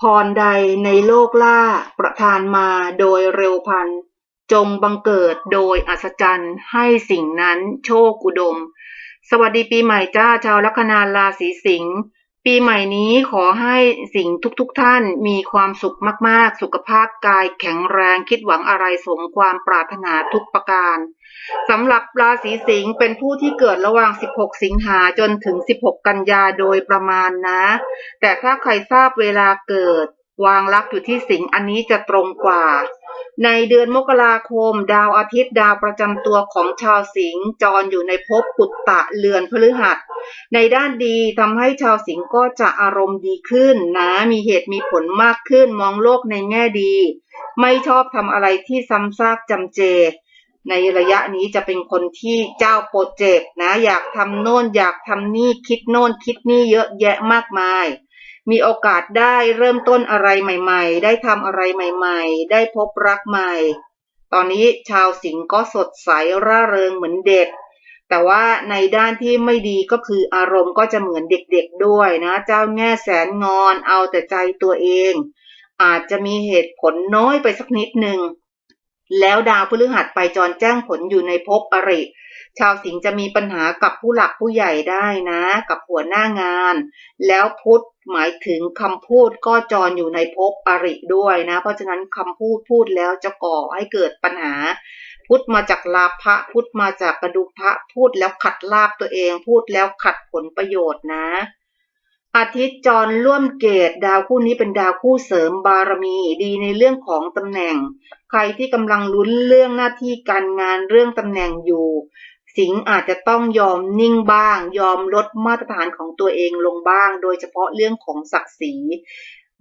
พรใดในโลกล่าประทานมาโดยเร็วพลัน จงบังเกิดโดยอัศจรรย์ ให้สิ่งนั้นโชคอุดม สวัสดีปีใหม่จ้าชาวลัคนาราศีสิงห์ ปีใหม่นี้ขอให้สิ่งทุกๆทท่านมีความสุขมากๆ สุขภาพกายแข็งแรงคิดหวังอะไรสมความปรารถนาทุกประการสำหรับราศีสิงห์เป็นผู้ที่เกิดระหว่าง 16 สิงหาจนถึง 16 กันยาโดยประมาณนะ แต่ถ้าใครทราบเวลาเกิด วางลักอยู่ที่สิงห์อันนี้จะตรงกว่า ในเดือนมกราคม ดาวอาทิตย์ดาวประจำตัวของชาวสิงห์จรอยู่ในภพปุตตะเรือนพฤหัส ในด้านดีทำให้ชาวสิงห์ก็จะอารมณ์ดีขึ้นนะ มีเหตุมีผลมากขึ้นมองโลกในแง่ดี ไม่ชอบทำอะไรที่ซ้ำซากจำเจ ในระยะนี้จะเป็นคนที่เจ้าโปรเจกต์นะ อยากทำโน่นอยากทำนี่คิดโน่นคิดนี่เยอะแยะมากมาย มีโอกาสได้เริ่มต้นอะไรใหม่ ๆ ได้ทำอะไรใหม่ ๆ ได้พบรักใหม่ ตอนนี้ชาวสิงห์ก็สดใสร่าเริงเหมือนเด็ก แต่ว่าในด้านที่ไม่ดีก็คืออารมณ์ก็จะเหมือนเด็กๆด้วยนะ เจ้าแง่แสนงอนเอาแต่ใจตัวเอง อาจจะมีเหตุผลน้อยไปสักนิดหนึ่ง แล้วดาวพฤหัสไปจรแจ้งผลอยู่ในภพอริ ชาวสิงห์จะมีปัญหากับผู้หลักผู้ใหญ่ได้นะ กับหัวหน้างาน แล้วพุธหมายถึงคำพูดก็จรอยู่ในภพอริด้วยนะ เพราะฉะนั้นคำพูดพูดแล้วจะก่อให้เกิดปัญหา พุธมาจากลาภะพุธมาจากกระดุพระพูดแล้วขัดลาบตัวเอง พูดแล้วขัดผลประโยชน์นะ อาทิตย์จรร่วมเกตดาวคู่นี้เป็นดาวคู่เสริมบารมีดีในเรื่องของตำแหน่ง ใครที่กำลังลุ้นเรื่องหน้าที่การงานเรื่องตำแหน่งอยู่ สิงอาจจะต้องยอมนิ่งบ้าง ยอมลดมาตรฐานของตัวเองลงบ้าง โดยเฉพาะเรื่องของศักดิ์ศรี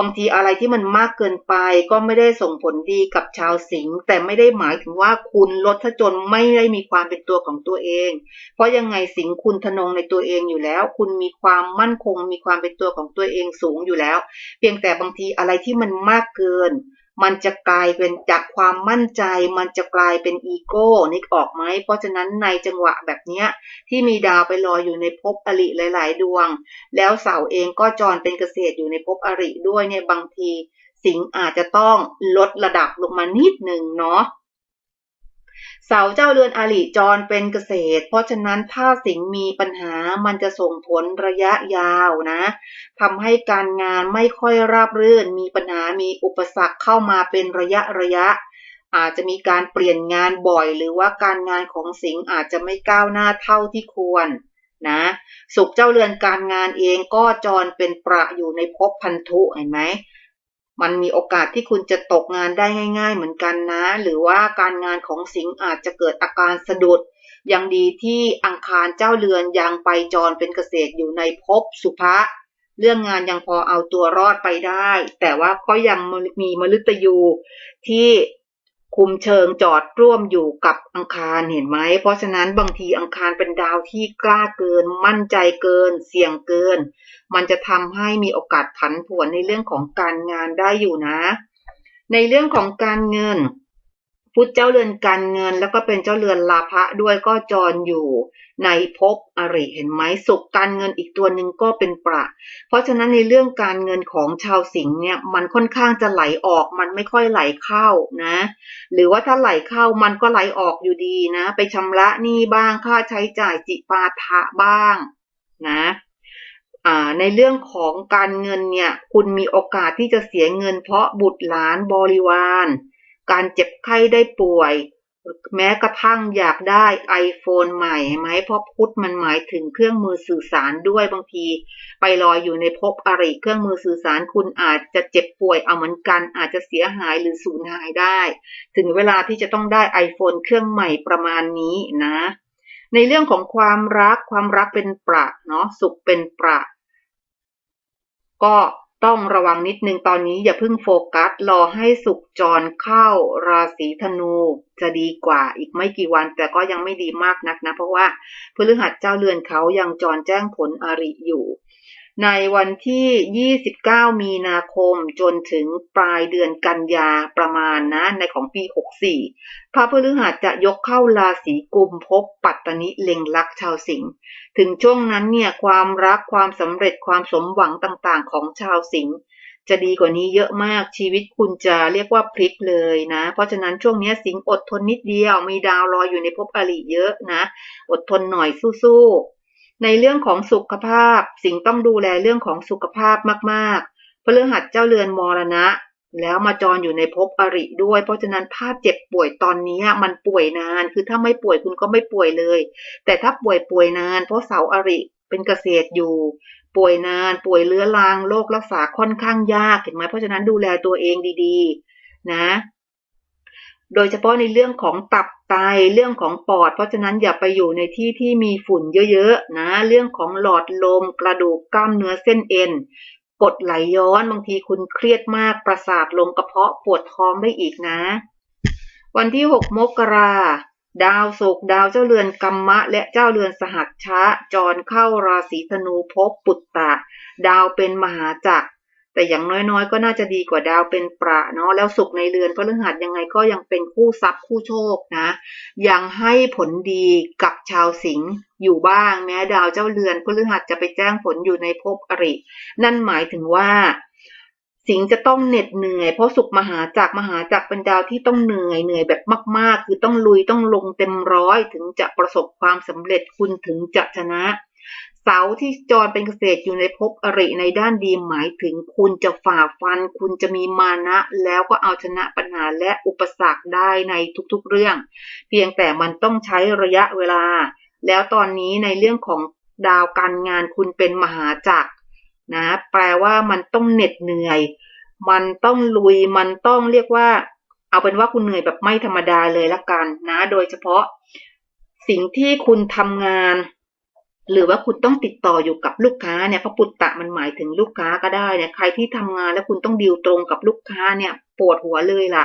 บางทีอะไรที่มันมากเกินไปก็ไม่ได้ส่งผลดีกับชาวสิงห์แต่ไม่ได้หมายถึงว่าคุณลดทจนไม่ได้มีความเป็นตัวของตัวเอง เพราะยังไงสิงห์คุณทนงในตัวเองอยู่แล้ว คุณมีความมั่นคง มีความเป็นตัวของตัวเองสูงอยู่แล้ว เพียงแต่บางทีอะไรที่มันมากเกิน มันจะกลายเป็นจากความมั่นใจ มันจะกลายเป็นอีโก้นึกออกไหม เพราะฉะนั้นในจังหวะแบบเนี้ยที่มีดาวไปลอยอยู่ในภพอริหลาย ๆ ดวง แล้วเสาเองก็จรเป็นเกษตรอยู่ในภพอริด้วยเนี่ยบางที สิงอาจจะต้องลดระดับลงมานิดหนึ่งเนาะ เสาเจ้าเรือนอาริจรเป็นเกษตร เพราะฉะนั้นถ้าสิงมีปัญหามันจะส่งผลระยะยาวนะทำให้การงานไม่ค่อยราบรื่น มีปัญหามีอุปสรรคเข้ามาเป็นระยะระยะ อาจจะมีการเปลี่ยนงานบ่อย หรือว่าการงานของสิงอาจจะไม่ก้าวหน้าเท่าที่ควรนะสุขเจ้าเรือนการงานเองก็จรเป็นประอยู่ในภพพันธุเห็นไหม มันมีโอกาสที่คุณจะตกงานได้ง่าย ๆ เหมือนกันนะ หรือว่าการงานของสิงห์อาจจะเกิดอาการสะดุด ยังดีที่อังคารเจ้าเรือนยังไปจรเป็นเกษตรอยู่ในภพสุภะเรื่องงานยังพอเอาตัวรอดไปได้ แต่ว่าก็ยังมีมฤตยูที่ คุมเชิงจอดร่วมอยู่กับอังคารเห็นไหม เพราะฉะนั้นบางทีอังคารเป็นดาวที่กล้าเกิน มั่นใจเกิน เสี่ยงเกิน มันจะทำให้มีโอกาสผันผวนในเรื่องของการงานได้อยู่นะ ในเรื่องของการเงิน พุธเจ้าเรือนการเงิน แล้วก็เป็นเจ้าเรือนลาภะด้วยก็จรอยู่ในภพอริเห็นไหมสุขการเงินอีกตัวหนึ่งก็เป็นประ เพราะฉะนั้นในเรื่องการเงินของชาวสิงห์เนี่ยมันค่อนข้างจะไหลออกมันไม่ค่อยไหลเข้านะ หรือว่าถ้าไหลเข้ามันก็ไหลออกอยู่ดีนะ ไปชำระหนี้บ้างค่าใช้จ่ายจิปาถะบ้างนะในเรื่องของการเงินเนี่ย คุณมีโอกาสที่จะเสียเงินเพราะบุตรหลานบริวาร การเจ็บไข้ได้ป่วย แม้กระทั่งอยากได้ iPhone ใหม่ไหมเพราะพุทธมันหมายถึงเครื่องมือสื่อสารด้วยบางที ไปลอยอยู่ในภพอริเครื่องมือสื่อสารคุณอาจจะเจ็บป่วยเอาเหมือนกัน อาจจะเสียหายหรือสูญหายได้ ถึงเวลาที่จะต้องได้ iPhone เครื่องใหม่ประมาณนี้นะ ในเรื่องของความรักความรักเป็นประเนาะสุขเป็นประก็ ต้องระวังนิดนึงตอนนี้อย่าเพิ่งโฟกัส รอให้สุกจรเข้าราศีธนูจะดีกว่าอีกไม่กี่วัน แต่ก็ยังไม่ดีมากนักนะ เพราะว่าพฤหัสเจ้าเรือนเขายังจรแจ้งผลอริอยู่ ในวันที่ 29 มีนาคมจนถึงปลายเดือนกันยาประมาณนะในของปี 64 พระพฤหัสจะยกเข้าราศีกุมภพปัตตนิเล็งลักชาวสิงห์ถึงช่วงนั้นเนี่ยความรักความสำเร็จความสมหวังต่างๆ ของชาวสิงห์จะดีกว่านี้เยอะมากชีวิตคุณจะเรียกว่าพลิกเลยนะ เพราะฉะนั้นช่วงนี้สิงห์อดทนนิดเดียวมีดาวรอยอยู่ในภพอริเยอะนะ อดทนหน่อยสู้ๆ ในเรื่องของสุขภาพ สิงต้องดูแลเรื่องของสุขภาพมากๆพฤหัสเจ้าเรือนมรณะ แล้วมาจรอยู่ในภพอริด้วย เพราะฉะนั้นถ้าเจ็บป่วยตอนนี้มันป่วยนาน คือถ้าไม่ป่วยคุณก็ไม่ป่วยเลย แต่ถ้าป่วยป่วยนาน เพราะเสาอริเป็นเกษตรอยู่ ป่วยนาน ป่วยเรื้อรังโรครักษาค่อนข้างยากเห็นไหมเพราะฉะนั้นดูแลตัวเองดีๆ นะ โดยเฉพาะในเรื่องของตับ ไตเรื่องของปอด เพราะฉะนั้นอย่าไปอยู่ในที่ที่มีฝุ่นเยอะๆนะเรื่องของหลอดลมกระดูกกล้ามเนื้อเส้นเอ็นกดไหลย้อนบางทีคุณเครียดมากประสาทลงกระเพาะปวดท้องได้อีกนะ วันที่ 6 มกราดาวศกดาวเจ้าเรือนกัมมะ และเจ้าเรือนสหัชชะ จรเข้าราศีธนูภพปุตตะ ดาวเป็นมหาจักร แต่อย่างน้อยๆ ก็น่าจะดีกว่าดาวเป็นประเนาะแล้วสุขในเรือนพฤหัสยังไงก็ยังเป็นคู่ทรัพย์คู่โชคนะ ยังให้ผลดีกับชาวสิงห์อยู่บ้างแม้ดาวเจ้าเรือนพฤหัสจะไปแจ้งผลอยู่ในภพอริ นั่นหมายถึงว่าสิงจะต้องเหน็ดเหนื่อยเพราะสุขมหาจักรมหาจักรเป็นดาวที่ต้องเหนื่อยเหนื่อยแบบมาก ๆ คือต้องลุยต้องลงเต็มร้อยถึงจะประสบความสำเร็จคุณถึงจะชนะ เสาที่จรเป็นเกษตรอยู่ในภพอริในด้านดีหมายถึงคุณจะฝ่าฟัน คุณจะมีมานะ แล้วก็เอาชนะปัญหาและอุปสรรคได้ในทุกๆเรื่อง เพียงแต่มันต้องใช้ระยะเวลา แล้วตอนนี้ในเรื่องของดาวการงานคุณเป็นมหาจักรนะแปลว่ามันต้องเหน็ดเหนื่อย มันต้องลุยมันต้องเรียกว่า เอาเป็นว่าคุณเหนื่อยแบบไม่ธรรมดาเลยละกันนะ โดยเฉพาะ สิ่งที่คุณทำงาน หรือว่าคุณต้องติดต่ออยู่กับลูกค้าเนี่ยพระปุตตะมันหมายถึงลูกค้าก็ได้เนี่ยใครที่ทำงานแล้วคุณต้องดีลตรงกับลูกค้าเนี่ยปวดหัวเลยล่ะ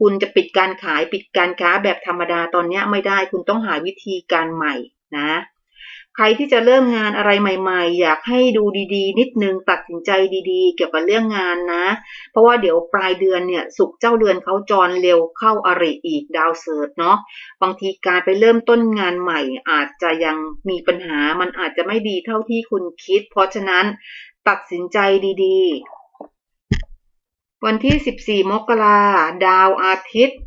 คุณจะปิดการขายปิดการค้าแบบธรรมดาตอนนี้ไม่ได้ คุณต้องหาวิธีการใหม่นะ ใครที่จะเริ่มงานอะไรใหม่ ๆ อยากให้ดูดีๆ นิดนึงตัดสินใจดีๆ เกี่ยวกับเรื่องงานนะ เพราะว่าเดี๋ยวปลายเดือนเนี่ยสุกเจ้าเรือนเขาจรเร็วเข้าอริอีกดาวเสิร์ชเนาะบางทีการไปเริ่มต้นงานใหม่ อาจจะยังมีปัญหามันอาจจะไม่ดีเท่าที่คุณคิด เพราะฉะนั้นตัดสินใจดีๆ วันที่ 14 มกราดาวอาทิตย์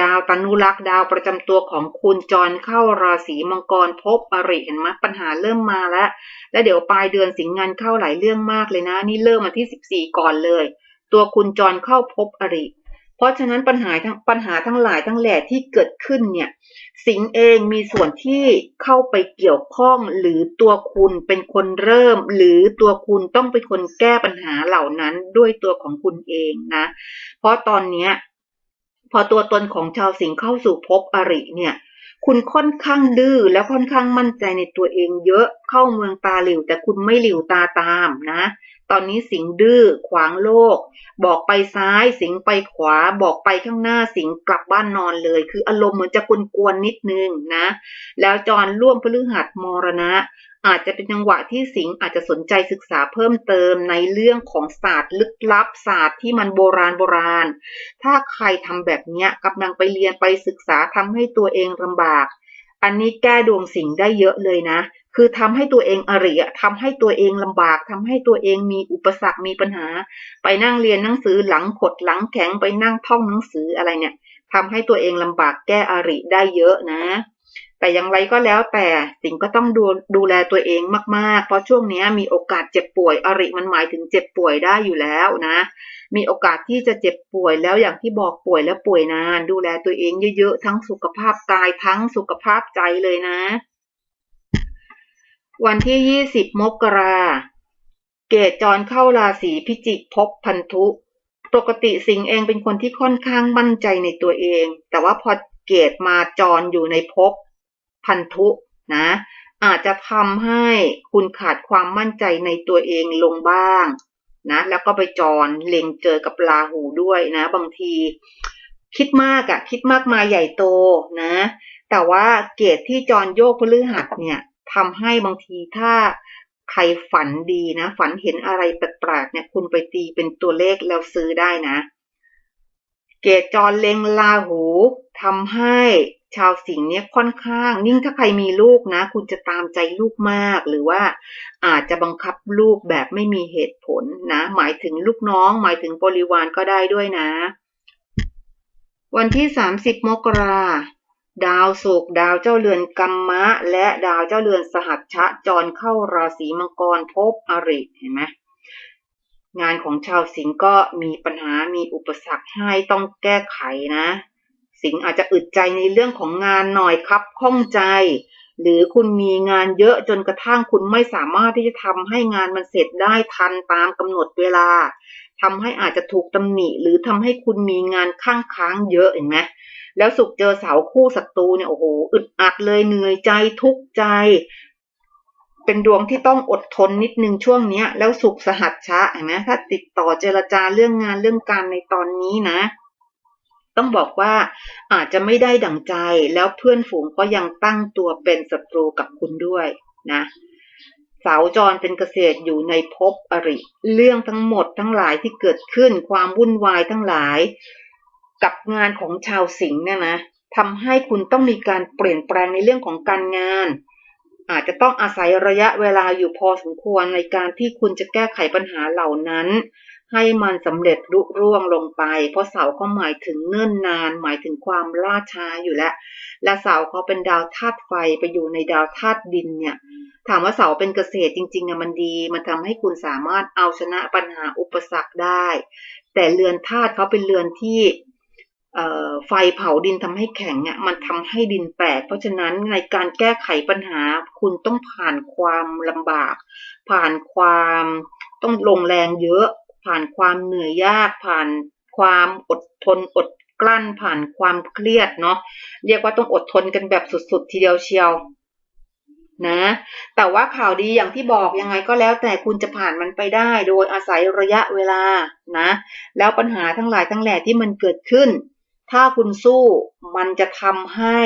ดาวตนุรักษ์ดาวประจำตัวของคุณจรเข้าราศีมังกรภพอริเห็นไหมปัญหาเริ่มมาแล้ว แล้วเดี๋ยวปลายเดือนสิงห์งานเข้าหลายเรื่องมากเลยนะ นี่เริ่มมาที่ 14 ก่อนเลย ตัวคุณจรเข้าภพอริ เพราะฉะนั้นปัญหาทั้งปัญหาทั้งหลายทั้งแหล่ที่เกิดขึ้นเนี่ย สิงห์เองมีส่วนที่เข้าไปเกี่ยวข้องหรือตัวคุณเป็นคนเริ่ม หรือตัวคุณต้องเป็นคนแก้ปัญหาเหล่านั้นด้วยตัวของคุณเองนะ เพราะตอนเนี้ย พอตัวตนของชาวสิงห์เข้าสู่ภพอริเนี่ย คุณค่อนข้างดื้อและค่อนข้างมั่นใจในตัวเองเยอะเข้าเมืองตาหลิวแต่คุณไม่หลิวตาตามนะตอนนี้สิงดื้อขวางโลก บอกไปซ้ายสิงไปขวา บอกไปข้างหน้าสิงกลับบ้านนอนเลย คืออารมณ์เหมือนจะกวนๆนิดนึงนะ แล้วจรร่วมพฤหัสมรณะ อาจจะเป็นจังหวะที่สิงอาจจะสนใจศึกษาเพิ่มเติมในเรื่องของศาสตร์ลึกลับศาสตร์ที่มันโบราณโบราณ ถ้าใครทำแบบเนี้ยกำลังไปเรียนไปศึกษาทำให้ตัวเองลำบากอันนี้แก้ดวงสิงได้เยอะเลยนะ คือทำให้ตัวเองอริอะทำให้ตัวเองลำบากทำให้ตัวเองมีอุปสรรคมีปัญหา ไปนั่งเรียนหนังสือหลังขดหลังแข็งไปนั่งท่องหนังสืออะไรเนี่ยทำให้ตัวเองลำบากแก้อริได้เยอะนะ แต่อย่างไรก็แล้วแต่สิ่งก็ต้องดูดูแลตัวเองมากๆ เพราะช่วงนี้มีโอกาสเจ็บป่วยอริมันหมายถึงเจ็บป่วยได้อยู่แล้วนะ มีโอกาสที่จะเจ็บป่วยแล้วอย่างที่บอกป่วยแล้วป่วยนาน ดูแลตัวเองเยอะๆทั้งสุขภาพกายทั้งสุขภาพใจเลยนะ วันที่20มกรา เกตจรเข้าราศีพิจิกภพพันธุ ปกติสิงเองเป็นคนที่ค่อนข้างมั่นใจในตัวเอง แต่ว่าพอเกตมาจรอยู่ในภพพันธุนะ อาจจะทำให้คุณขาดความมั่นใจในตัวเองลงบ้างนะ แล้วก็ไปจรเล็งเจอกับราหูด้วยนะ บางที คิดมากอะคิดมากมายใหญ่โตนะ แต่ว่าเกตที่จรโยกพฤหัสเนี่ย ทำให้บางทีถ้าใครฝันดีนะ ฝันเห็นอะไรแปลกๆเนี่ยคุณไปตีเป็นตัวเลขแล้วซื้อได้นะ เกตจรเล็งลาหูทำให้ชาวสิงห์เนี่ยค่อนข้าง ยิ่งถ้าใครมีลูกนะ คุณจะตามใจลูกมาก หรือว่าอาจจะบังคับลูกแบบไม่มีเหตุผลนะ หมายถึงลูกน้อง หมายถึงบริวารก็ได้ด้วยนะ วันที่ 30 มกรา ดาวศุกร์ดาวเจ้าเรือนกัมมะ และดาวเจ้าเรือนสหัชชะจรเข้าราศีมังกรภพอริเห็นไหมงานของชาวสิงห์ก็มีปัญหามีอุปสรรคให้ต้องแก้ไขนะ สิงห์อาจจะอึดใจในเรื่องของงานหน่อยครับข้องใจ หรือคุณมีงานเยอะจนกระทั่งคุณไม่สามารถที่จะทำให้งานมันเสร็จได้ทันตามกำหนดเวลาทำให้อาจจะถูกตำหนิหรือทำให้คุณมีงานข้างค้างเยอะเห็นไหม แล้วสุกเจอเสาคู่ศัตรูเนี่ยโอ้โหอึดอัดเลยเหนื่อยใจทุกข์ใจ เป็นดวงที่ต้องอดทนนิดนึงช่วงเนี้ย แล้วสุขสหัสชะเห็นไหมถ้าติดต่อเจรจาเรื่องงานเรื่องการในตอนนี้นะ ต้องบอกว่าอาจจะไม่ได้ดั่งใจแล้วเพื่อนฝูงก็ยังตั้งตัวเป็นศัตรูกับคุณด้วยนะเสาจรเป็นเกษตรอยู่ในภพอริ เรื่องทั้งหมดทั้งหลายที่เกิดขึ้นความวุ่นวายทั้งหลาย กับงานของชาวสิงห์เนี่ยนะทำให้คุณต้องมีการเปลี่ยนแปลงในเรื่องของการงาน อาจจะต้องอาศัยระยะเวลาอยู่พอสมควรในการที่คุณจะแก้ไขปัญหาเหล่านั้น ให้มันสำเร็จรุร่วงลงไป เพราะเสาเขาหมายถึงเนิ่นนาน หมายถึงความล่าช้าอยู่แล้ว และเสาเขาเป็นดาวธาตุไฟไปอยู่ในดาวธาตุดินเนี่ยถามว่าเสาเป็นเกษตรจริงๆอะมันดี มันทำให้คุณสามารถเอาชนะปัญหาอุปสรรคได้ แต่เรือนธาตุเขาเป็นเรือนที่ ไฟเผาดินทำให้แข็งอะมันทำให้ดินแตก เพราะฉะนั้นในการแก้ไขปัญหาคุณต้องผ่านความลำบาก ผ่านความต้องลงแรงเยอะ ผ่านความเหนื่อยยาก ผ่านความอดทนอดกลั้นผ่านความเครียดเนาะเรียกว่าต้องอดทนกันแบบสุดๆ ทีเดียวเชียวนะ แต่ว่าข่าวดีอย่างที่บอกยังไงก็แล้วแต่คุณจะผ่านมันไปได้โดยอาศัยระยะเวลานะ แล้วปัญหาทั้งหลายทั้งแหล่ที่มันเกิดขึ้น ถ้าคุณสู้ มันจะทำให้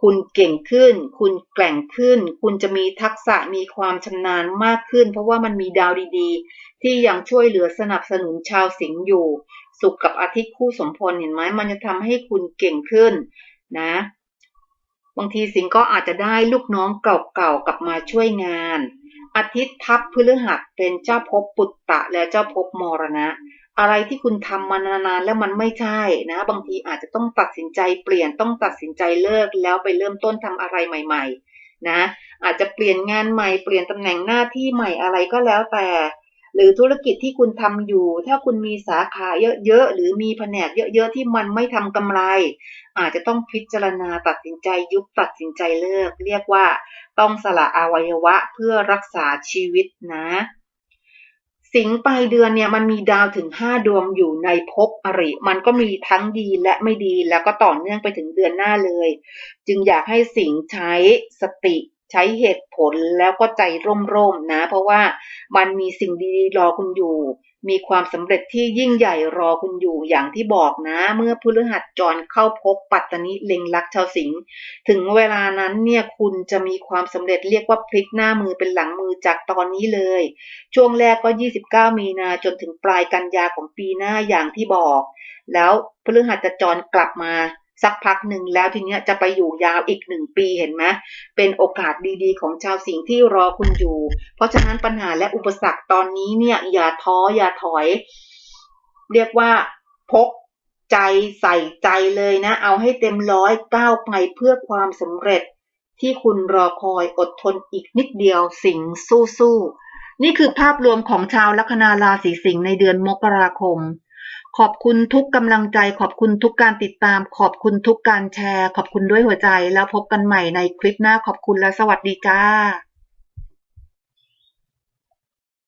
คุณเก่งขึ้น คุณแกร่งขึ้น คุณจะมีทักษะมีความชำนาญมากขึ้น เพราะว่ามันมีดาวดีๆ ที่ยังช่วยเหลือสนับสนุนชาวสิงห์อยู่ สุขกับอาทิตย์คู่สมพลเห็นไหมมันจะทำให้คุณเก่งขึ้นนะ บางทีสิงห์ก็อาจจะได้ลูกน้องเก่าๆกลับมาช่วยงาน อาทิตย์ทับพฤหัสเป็นเจ้าภพปุตตะและเจ้าภพมรณะ อะไรที่คุณทำมานานๆแล้วมันไม่ใช่นะ บางทีอาจจะต้องตัดสินใจเปลี่ยนต้องตัดสินใจเลิกแล้วไปเริ่มต้นทำอะไรใหม่ ๆ นะ อาจจะเปลี่ยนงานใหม่เปลี่ยนตำแหน่งหน้าที่ใหม่อะไรก็แล้วแต่ หรือธุรกิจที่คุณทำอยู่ ถ้าคุณมีสาขาเยอะๆหรือมีแผนกเยอะๆที่มันไม่ทำกำไร อาจจะต้องพิจารณาตัดสินใจยุบตัดสินใจเลิก เรียกว่าต้องสละอวัยวะเพื่อรักษาชีวิตนะ สิงปลายเดือนเนี่ยมันมีดาวถึงห้าดวงอยู่ในภพอริ มันก็มีทั้งดีและไม่ดีแล้วก็ต่อเนื่องไปถึงเดือนหน้าเลย จึงอยากให้สิงใช้สติ ใช้เหตุผลแล้วก็ใจร่มๆนะ เพราะว่ามันมีสิ่งดีๆรอคุณอยู่ มีความสำเร็จที่ยิ่งใหญ่รอคุณอยู่อย่างที่บอกนะ เมื่อพฤหัสจรเข้าพบปัตตนิเล็งลักชาวสิงห์ถึงเวลานั้นเนี่ยคุณจะมีความสำเร็จเรียกว่าพลิกหน้ามือเป็นหลังมือจากตอนนี้เลย ช่วงแรกก็ 29 มีนาจนถึงปลายกันยาของปีหน้าอย่างที่บอก แล้วพฤหัสจะจรกลับมา สักพักหนึ่งแล้วทีเนี้ยจะไปอยู่ยาวอีกหนึ่งปีเห็นไหมเป็นโอกาสดีๆ ของชาวสิงห์ที่รอคุณอยู่ เพราะฉะนั้นปัญหาและอุปสรรคตอนนี้เนี่ยอย่าท้ออย่าถอย เรียกว่าพกใจใส่ใจเลยนะ เอาให้เต็มร้อยก้าวไปเพื่อความสำเร็จที่คุณรอคอยอดทนอีกนิดเดียวสิงสู้ๆนี่คือภาพรวมของชาวลัคนาราศีสิงห์ในเดือนมกราคม ขอบคุณทุกกำลังใจ ขอบคุณทุกการติดตาม ขอบคุณทุกการแชร์ ขอบคุณด้วยหัวใจ แล้วพบกันใหม่ในคลิปหน้า ขอบคุณและสวัสดีจ้า